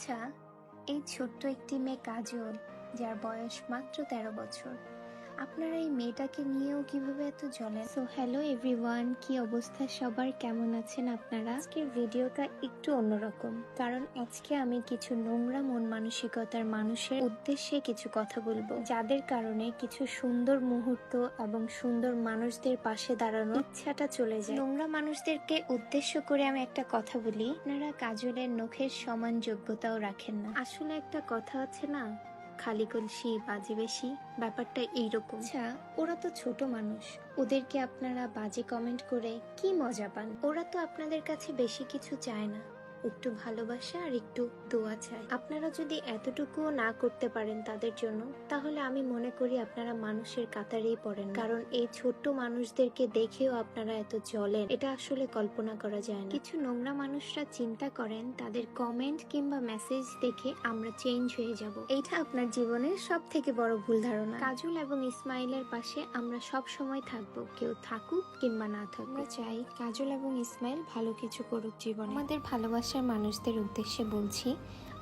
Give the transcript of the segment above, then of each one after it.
আচ্ছা এই ছোট্ট একটি মেয়ে কাজল যার বয়স মাত্র তেরো বছর। আপনারা এই মেয়েটাকে নিয়েও কীভাবে এত জ্বলেন সো হ্যালো এভরিওয়ান কি অবস্থা? সবার কেমন আছেন আপনারা? আজকের ভিডিওটা একটু অন্যরকম। কারণ আজকে আমি কিছু নোংরা মন মানসিকতার মানুষের উদ্দেশ্যে কিছু কথা বলব। যাদের কারণে কিছু সুন্দর মুহূর্ত এবং সুন্দর মানুষদের পাশে দাঁড়ানোর ইচ্ছাটা চলে যায়। নোংরা মানুষদেরকে উদ্দেশ্য করে আমি একটা কথা বলি। আপনারা কাজলের নখের সমান যোগ্যতাও রাখেন না। আসলে একটা কথা আছে না খালি কলসি বাজে বেশি? ব্যাপারটা এইরকম। আচ্ছা ওরা তো ছোট মানুষ। ওদেরকে আপনারা বাজে কমেন্ট করে কি মজা পান? ওরা তো আপনাদের কাছে বেশি কিছু চায় না। একটু ভালোবাসা আর একটু দোয়া চায় আপনারা যদি এতটুকুও না করতে পারেন তাদের জন্য, তাহলে আমি মনে করি আপনারা মানুষের কাতারেই পড়েন কারণ এই ছোট্ট মানুষদেরকে দেখেও আপনারা এত জ্বলেন, এটা আসলে কল্পনা করা যায় না। কিছু নোংরা মানুষরা চিন্তা করেন, তাদের কমেন্ট কিংবা মেসেজ দেখে আমরা চেঞ্জ হয়ে যাব। এইটা আপনার জীবনের সব থেকে বড় ভুল ধারণা। কাজল এবং ইসমাইলের পাশে আমরা সব সময় থাকব, কেউ থাকুক কিংবা না থাকুক। আমরা চাই কাজল এবং ইসমাইল ভালো কিছু করুক জীবনে। আমাদের ভালোবাসার মানুষদের উদ্দেশ্যে বলছি,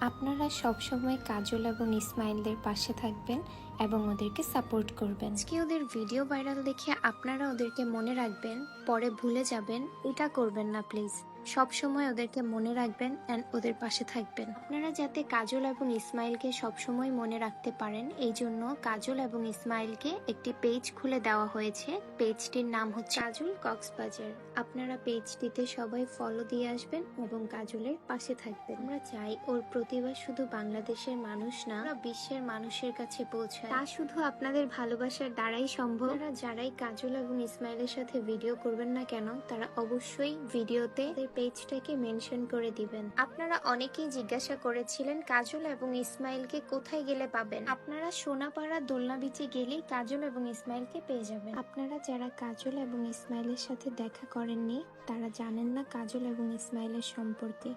আপনারা সবসময় কাজল এবং ইসমাইলদের পাশে থাকবেন এবং ওদেরকে সাপোর্ট করবেন। আজকে ওদের ভিডিও ভাইরাল দেখে আপনারা ওদেরকে মনে রাখবেন, পরে ভুলে যাবেন, এটা করবেন না, প্লিজ। সব সময় ওদেরকে মনে রাখবেন অ্যান্ড ওদের পাশে থাকবেন। আপনারা যাতে কাজল এবং ইসমাইলকে সব সময় মনে রাখতে পারেন, এই জন্য কাজল এবং ইসমাইলকে একটি পেজ খুলে দেওয়া হয়েছে। পেজটির নাম হচ্ছে কাজল কক্সবাজার। আপনারা পেজটিতে সবাই ফলো দিয়ে আসবেন এবং কাজলের পাশে থাকবেন। আমরা চাই ওর প্রতিভা শুধু বাংলাদেশের মানুষ না বিশ্বের মানুষের কাছে পৌঁছায়। তা শুধু আপনাদের ভালোবাসার দ্বারাই সম্ভব। যারাই কাজল এবং ইসমাইলের সাথে ভিডিও করবেন না কেন, তারা অবশ্যই ভিডিওতে পেজটাকে মেনশন করে দিবেন। আপনারা অনেকেই জিজ্ঞাসা করেছিলেন, কাজল এবং ইসমাইলকে কোথায় গেলে পাবেন? আপনারা সোনাপাড়া দোলনা বিচে গেলেই কাজল এবং ইসমাইলকে পেয়ে যাবেন। আপনারা যারা কাজল এবং ইসমাইলের সাথে দেখা করেননি, তারা জানেন না কাজল এবং ইসমাইলের সম্পর্কে।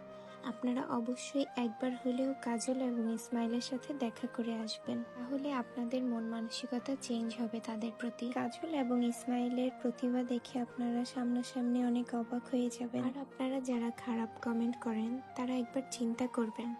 আপনারা অবশ্যই একবার হলেও কাজল এবং ইসমাইলের সাথে দেখা করে আসবেন। তাহলে আপনাদের মন মানসিকতা চেঞ্জ হবে তাদের প্রতি। কাজল এবং ইসমাইলের প্রতিভা দেখে আপনারা সামনাসামনি অনেক অবাক হয়ে যাবেন। আর আপনারা যারা খারাপ কমেন্ট করেন, তারা একবার চিন্তা করবেন।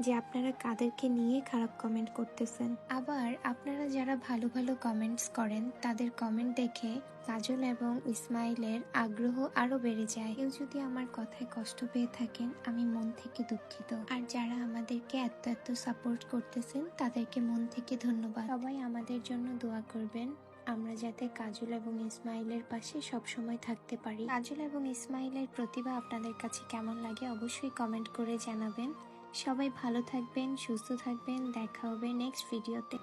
যে আপনারা কাদেরকে নিয়ে খারাপ কমেন্ট করতেছেন। আবার আপনারা যারা ভালো ভালো কমেন্টস করেন, তাদের কমেন্ট দেখে কাজল এবং ইসমাইলের আগ্রহ আরও বেড়ে যায়। কেউ যদি আমার কথায় কষ্ট পেয়ে থাকেন, আমি মন থেকে দুঃখিত। আর যারা আমাদেরকে এত এত সাপোর্ট করতেছেন, তাদেরকে মন থেকে ধন্যবাদ। সবাই আমাদের জন্য দোয়া করবেন, আমরা যাতে কাজল এবং ইসমাইলের পাশে সব সময় থাকতে পারি। কাজল এবং ইসমাইলের প্রতিভা আপনাদের কাছে কেমন লাগে অবশ্যই কমেন্ট করে জানাবেন। সবাই ভালো থাকবেন সুস্থ থাকবেন দেখা হবে নেক্সট ভিডিওতে